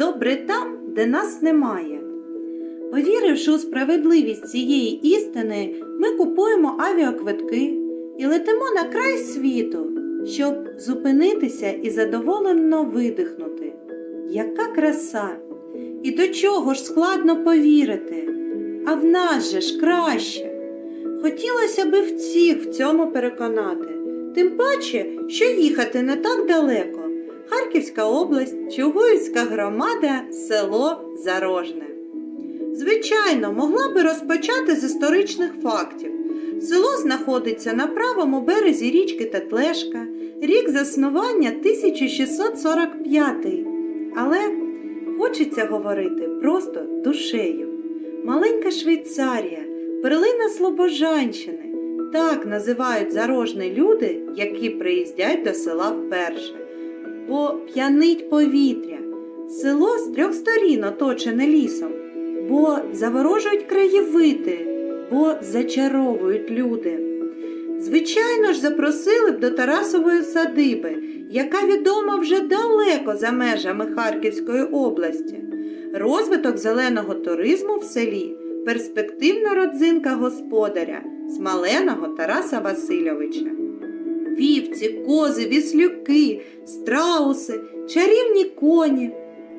добре там, де нас немає. Повіривши у справедливість цієї істини, ми купуємо авіаквитки і летимо на край світу, щоб зупинитися і задоволено видихнути. Яка краса! І до чого ж складно повірити, а в нас же ж краще. Хотілося би всіх в цьому переконати, тим паче, що їхати не так далеко. Харківська область, Чугуївська громада, село Зарожне. Звичайно, могла би розпочати з історичних фактів. Село знаходиться на правому березі річки Тетлешка, рік заснування 1645. Але хочеться говорити просто душею. Маленька Швейцарія, перлина Слобожанщини. Так називають зарожні люди, які приїздять до села вперше. Бо п'янить повітря. Село з трьох сторін оточене лісом, бо заворожують краєвиди, бо зачаровують люди. Звичайно ж, запросили б до Тарасової садиби, яка відома вже далеко за межами Харківської області. Розвиток зеленого туризму в селі, перспективна родзинка господаря, смаленого Тараса Васильовича. Вівці, кози, віслюки, страуси, чарівні коні.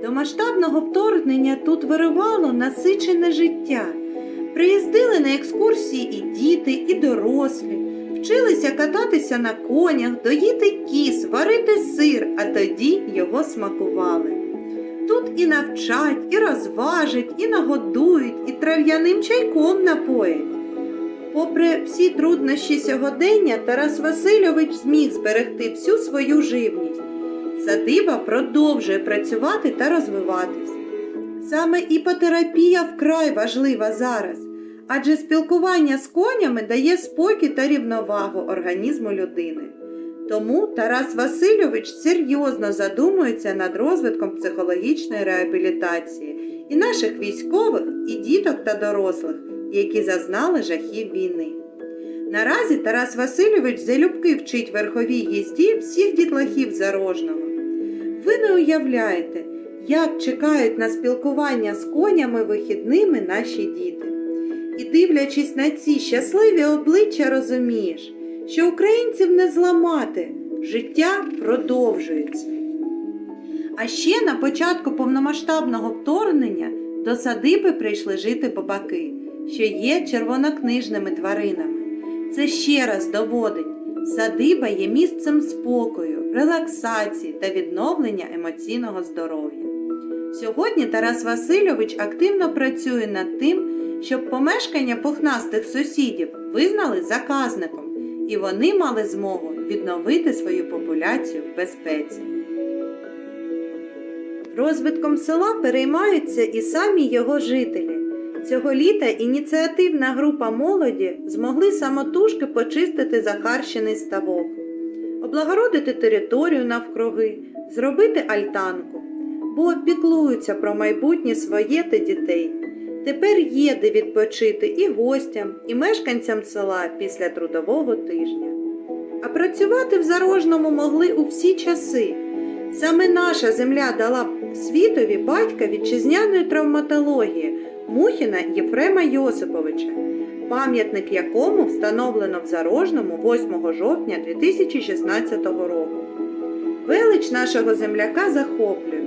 До масштабного вторгнення тут вирувало насичене життя. Приїздили на екскурсії і діти, і дорослі, вчилися кататися на конях, доїти кіс, варити сир, а тоді його смакували. Тут і навчать, і розважать, і нагодують, і трав'яним чайком напоять. Попри всі труднощі сьогодення, Тарас Васильович зміг зберегти всю свою живність. Садиба продовжує працювати та розвиватись. Саме іпотерапія вкрай важлива зараз, адже спілкування з конями дає спокій та рівновагу організму людини. Тому Тарас Васильович серйозно задумується над розвитком психологічної реабілітації і наших військових, і діток та дорослих, які зазнали жахів війни. Наразі Тарас Васильович залюбки вчить верховій їзді всіх дітлахів зарожного. Ви не уявляєте, як чекають на спілкування з конями вихідними наші діти. І дивлячись на ці щасливі обличчя, розумієш, що українців не зламати, життя продовжується. А ще на початку повномасштабного вторгнення до садиби прийшли жити бабаки, що є червонокнижними тваринами. Це ще раз доводить, садиба є місцем спокою, релаксації та відновлення емоційного здоров'я. Сьогодні Тарас Васильович активно працює над тим, щоб помешкання пухнастих сусідів визнали заказником, і вони мали змогу відновити свою популяцію в безпеці. Розвитком села переймаються і самі його жителі. Цього літа ініціативна група молоді змогли самотужки почистити захарщений ставок, облагородити територію навкруги, зробити альтанку, бо піклуються про майбутнє своє та дітей. Тепер є де відпочити і гостям, і мешканцям села після трудового тижня. А працювати в зарожному могли у всі часи. Саме наша земля дала світові батька вітчизняної травматології Мухіна Єфрема Йосиповича, пам'ятник якому встановлено в Зарожному 8 жовтня 2016 року. Велич нашого земляка захоплює.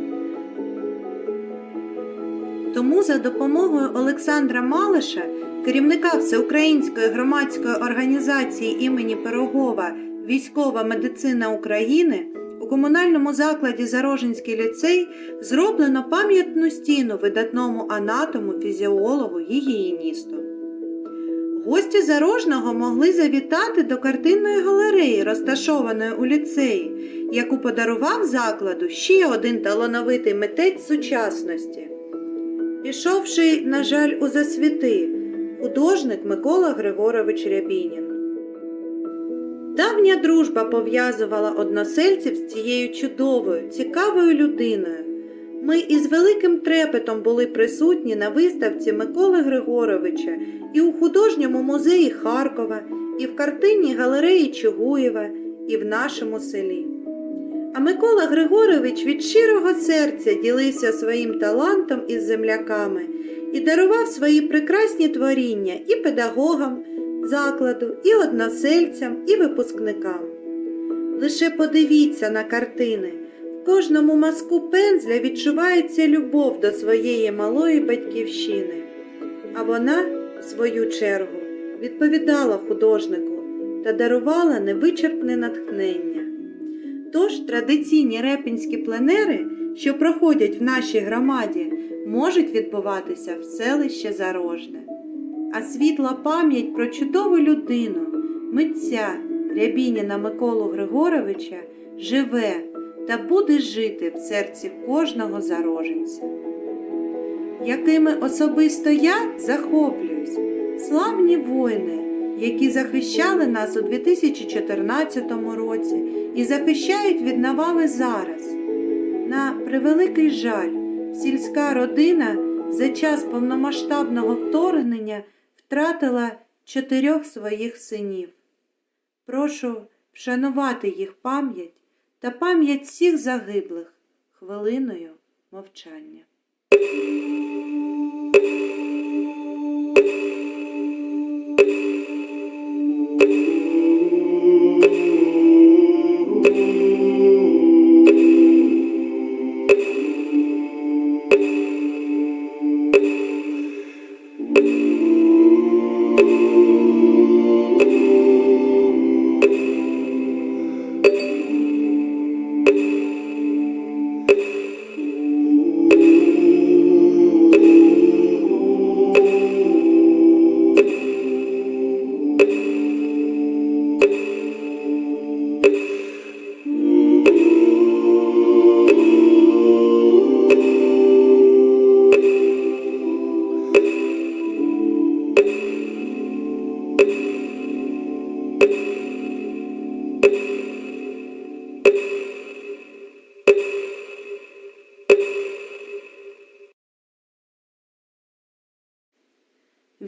Тому за допомогою Олександра Малиша, керівника Всеукраїнської громадської організації імені Пирогова Військова медицина України у комунальному закладі Зарожинський ліцей зроблено пам'ятну стіну видатному анатому, фізіологу, гігієністу. Гості Зарожного могли завітати до картинної галереї, розташованої у ліцеї, яку подарував закладу ще один талановитий митець сучасності. Пішовши, на жаль, у засвіти, художник Микола Григорович Рябінін. Давня дружба пов'язувала односельців з цією чудовою, цікавою людиною. Ми із великим трепетом були присутні на виставці Миколи Григоровича і у художньому музеї Харкова, і в картинній галереї Чугуєва, і в нашому селі. А Микола Григорович від щирого серця ділився своїм талантом із земляками і дарував свої прекрасні творіння і педагогам закладу, і односельцям, і випускникам. Лише подивіться на картини. В кожному мазку пензля відчувається любов до своєї малої батьківщини. А вона, в свою чергу, відповідала художнику та дарувала невичерпне натхнення. Тож традиційні репінські пленери, що проходять в нашій громаді, можуть відбуватися в селище Зарожне. А світла пам'ять про чудову людину, митця Рябініна Миколу Григоровича живе та буде жити в серці кожного зароженця. Якими особисто я захоплююсь, славні воїни, які захищали нас у 2014 році і захищають від навали зараз. На превеликий жаль, сільська родина за час повномасштабного вторгнення втратила чотирьох своїх синів. Прошу вшанувати їх пам'ять та пам'ять всіх загиблих хвилиною мовчання.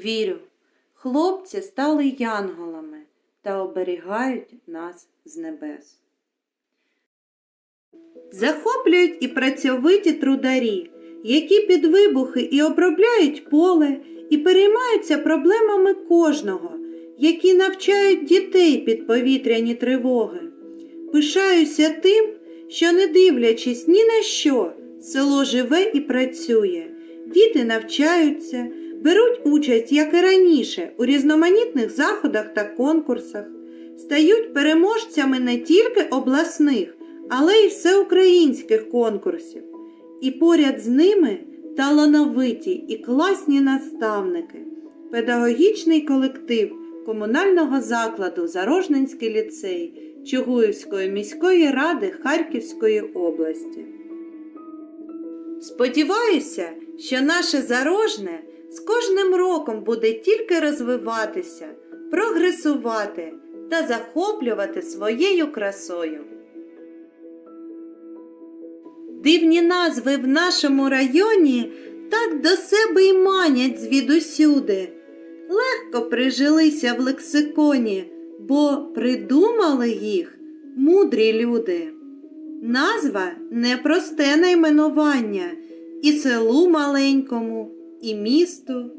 Вірю, хлопці стали янголами та оберігають нас з небес. Захоплюють і працьовиті трударі, які під вибухи і обробляють поле, і переймаються проблемами кожного, які навчають дітей під повітряні тривоги. Пишаюся тим, що, не дивлячись ні на що, село живе і працює, діти навчаються, беруть участь, як і раніше, у різноманітних заходах та конкурсах, стають переможцями не тільки обласних, але й всеукраїнських конкурсів. І поряд з ними талановиті і класні наставники, педагогічний колектив комунального закладу Зарожненський ліцей Чугуївської міської ради Харківської області. Сподіваюся, що наше зарожне з кожним роком буде тільки розвиватися, прогресувати та захоплювати своєю красою. Дивні назви в нашому районі так до себе й манять звідусюди. Легко прижилися в лексиконі, бо придумали їх мудрі люди. Назва непросте найменування і селу маленькому, і місту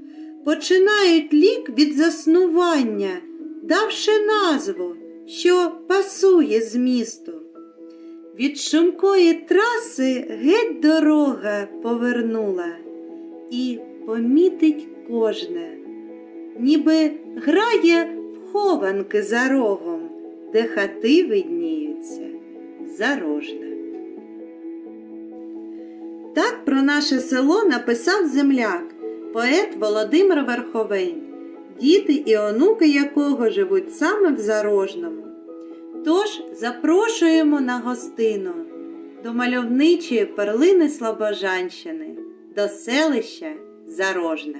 починають лік від заснування, давши назву, що пасує змісту. Від шумкої траси геть дорога повернула і помітить кожне, ніби грає в хованки за рогом, де хати видніються зарожне. Так про наше село написав земляк, поет Володимир Верховень, діти і онуки якого живуть саме в Зарожному. Тож запрошуємо на гостину до мальовничої перлини Слобожанщини, до селища Зарожне.